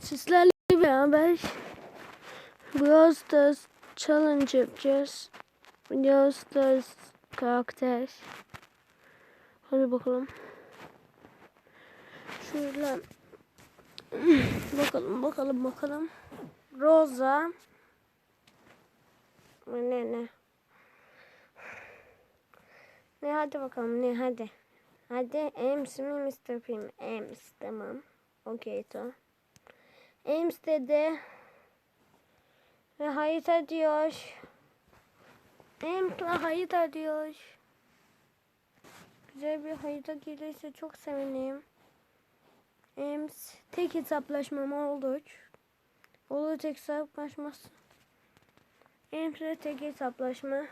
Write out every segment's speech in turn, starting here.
Sizlerle beraber Brawl Stars challenge yapacağız. Brawl Stars karakter. Hadi bakalım. Şöyle bakalım bakalım bakalım. Rosa. Ne ne? Ne hadi bakalım ne hadi. Hadi Ems mi Mr. P? Ems tamam. Okey tamam. Ems dedi. Ve harita diyor. Ems'la harita diyor. Güzel bir harita gelirse çok sevinirim. Ems tek hesaplaşmam olur. Olur tek hesaplaşması. Ems'le tek hesaplaşma.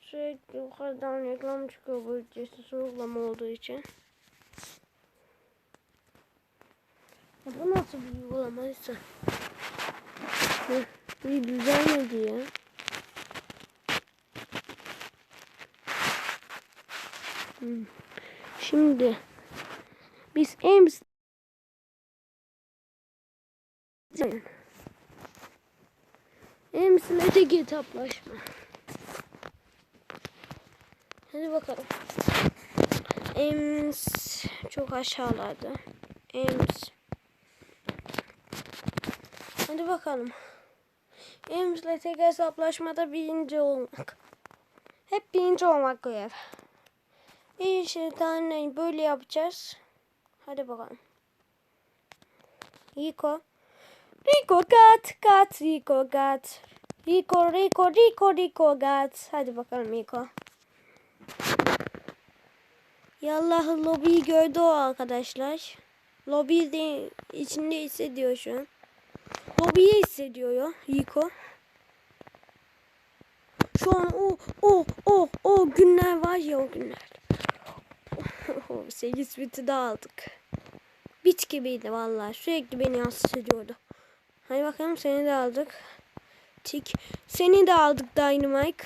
Sürekli yukarıdan reklam çıkıyor bu ücretsiz uygulama olduğu için. Ya bu nasıl bir uygulamaysa? Bir düzelmedi ya. Hmm. Şimdi biz Ems Ems'le tek hitaplaşma. Hadi bakalım. Ems çok aşağılarda. Ems. Hadi bakalım. Ems'le tek hesaplaşmada birinci olmak. Hep birinci olmak görev. Bir şey tane böyle yapacağız. Hadi bakalım. Rico. Rico gat gat Rico gat. Rico Rico Rico Rico gat. Hadi bakalım Rico. Yallah lobiyi gördü o arkadaşlar. Lobi de içinde hissediyor şu an. Lobiyi hissediyor ya Rico. Şu an o o o o günler var ya o günler. 8 biti de aldık. Bit gibiydi vallahi. Sürekli beni rahatsız ediyordu. Hadi bakalım seni de aldık. Tik. Seni de aldık Dynamite.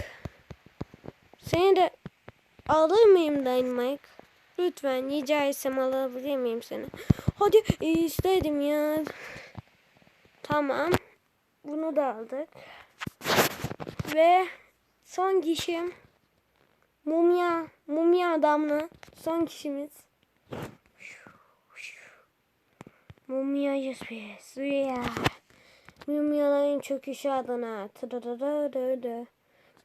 Seni de alır mıyım Dynamite? Lütfen rica etsem alabilir miyim seni? Hadi istedim ya. Tamam. Bunu da aldık. Ve son kişim mumya mumya adamlı son kişimiz. Mumya suya. Mumyaların çöküşü adına.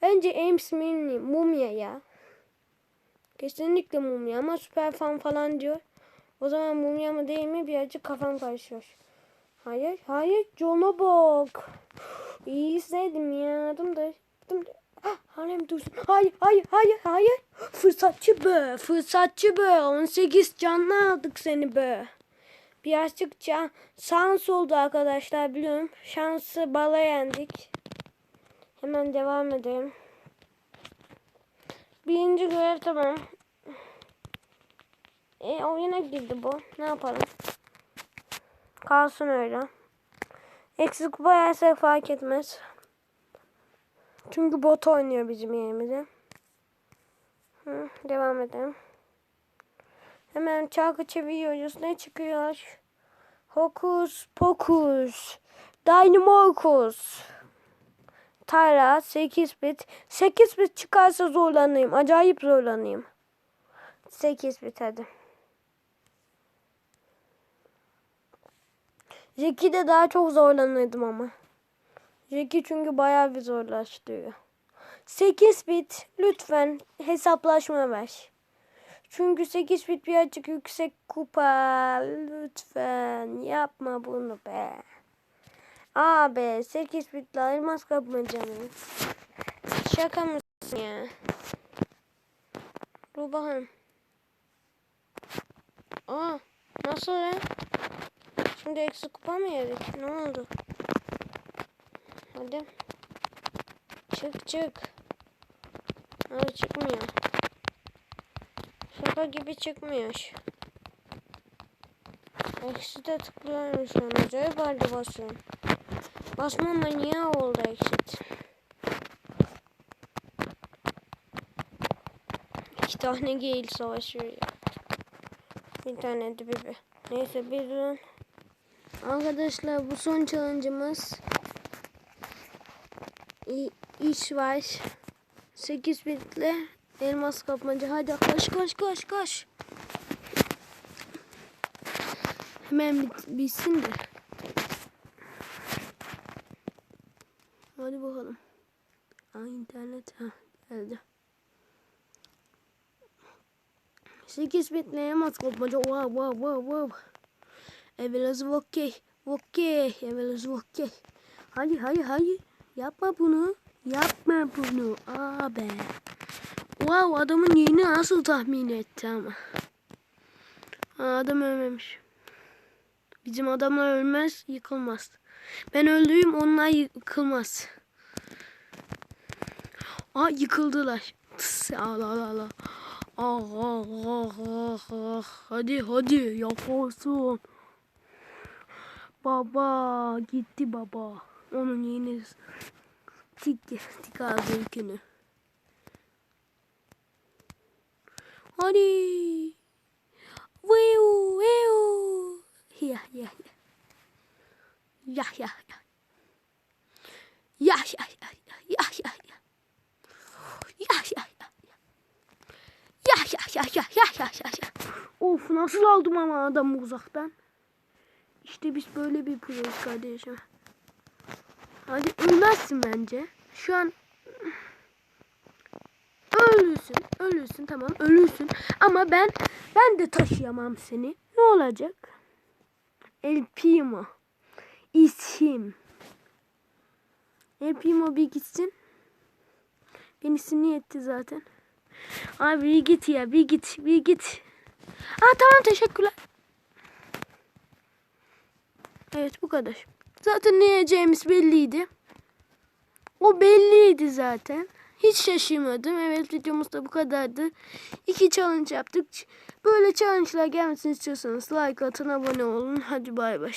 Bence Ames Mini mumya ya. Kesinlikle mumya ama süper fan falan diyor. O zaman mumya mı değil mi birazcık kafam karışıyor. Hayır, hayır. John'a bak. İyi izledim ya. Dım da. Dım da. Ah, Harem dursun. Hayır, hayır, hayır, hayır. Fırsatçı be, fırsatçı be. 18 canlı aldık seni be. Birazcık can, şans oldu arkadaşlar biliyorum. Şansı bala yendik. Hemen devam edelim. Birinci görev tamam. E oyuna girdi bu. Ne yapalım? Kalsın öyle. Eksik kupa yersek fark etmez. Çünkü bot oynuyor bizim yerimize. Hı, devam edelim. Hemen çarkı çeviriyoruz. Ne çıkıyor? Hokus pokus. Dynamorcus. Tara 8 bit. 8 bit çıkarsa zorlanayım. Acayip zorlanayım. 8 bit hadi. Jackie'de daha çok zorlanırdım ama. Jackie çünkü bayağı bir zorlaştırıyor. 8 bit lütfen hesaplaşma ver. Çünkü 8 bit birazcık yüksek kupa. Lütfen yapma bunu be. Abi 8 bitle elmas kapma canım. Şaka mısın ya? Bakayım. Aa nasıl lan? Şimdi eksik kupa mı yedik? Ne oldu? Hadi. Çık çık. Hadi çıkmıyor. Şaka gibi çıkmıyor. Eksi de tıklıyorum şu an. Acayip halde basıyorum. Basma manyağı oldu exit. İki tane geyil savaşıyor ya. Bir tane de bibi. Neyse bir durun. Arkadaşlar bu son challenge'ımız. İş var. 8 bitle elmas kapmaca. Hadi koş koş koş koş. Hemen bit bitsin de. Hadi bakalım. Aa internet ha geldi. 8 bitle elmas kapmaca. Wow wow wow wow. Evvelaz okey. Okey. Evvelaz okey. Hadi hadi hadi. Yapma bunu. Yapma bunu. Abi. Wow adamın yerini nasıl tahmin etti ama. Adam ölmemiş. Bizim adamlar ölmez, yıkılmaz. Ben öldüğüm onlar yıkılmaz. Aa yıkıldılar. Tıs, al al. al. Ah, ah, ah, ah, ah. Hadi hadi yaparsın. Baba gitti baba. Onun yeni tik tik aldı ülkünü. Hadi. Ya ya ya. Ya ya ya. Ya ya ya ya ya ya ya. Ya ya ya ya. Ya ya ya ya ya ya ya ya. Of nasıl aldım ama adamı uzaktan. İşte biz böyle bir proyuz kardeşim. Hadi ölmezsin bence. Şu an ölürsün, ölürsün tamam ölürsün. Ama ben ben de taşıyamam seni. Ne olacak? El Primo. İsim. El Primo bir gitsin. Beni sinir etti zaten. Abi bir git ya bir git bir git. Aa tamam teşekkürler. Evet bu kadar. Zaten ne yiyeceğimiz belliydi. O belliydi zaten. Hiç şaşırmadım. Evet videomuz da bu kadardı. İki challenge yaptık. Böyle challenge'lar gelmesini istiyorsanız like atın abone olun. Hadi bay bay.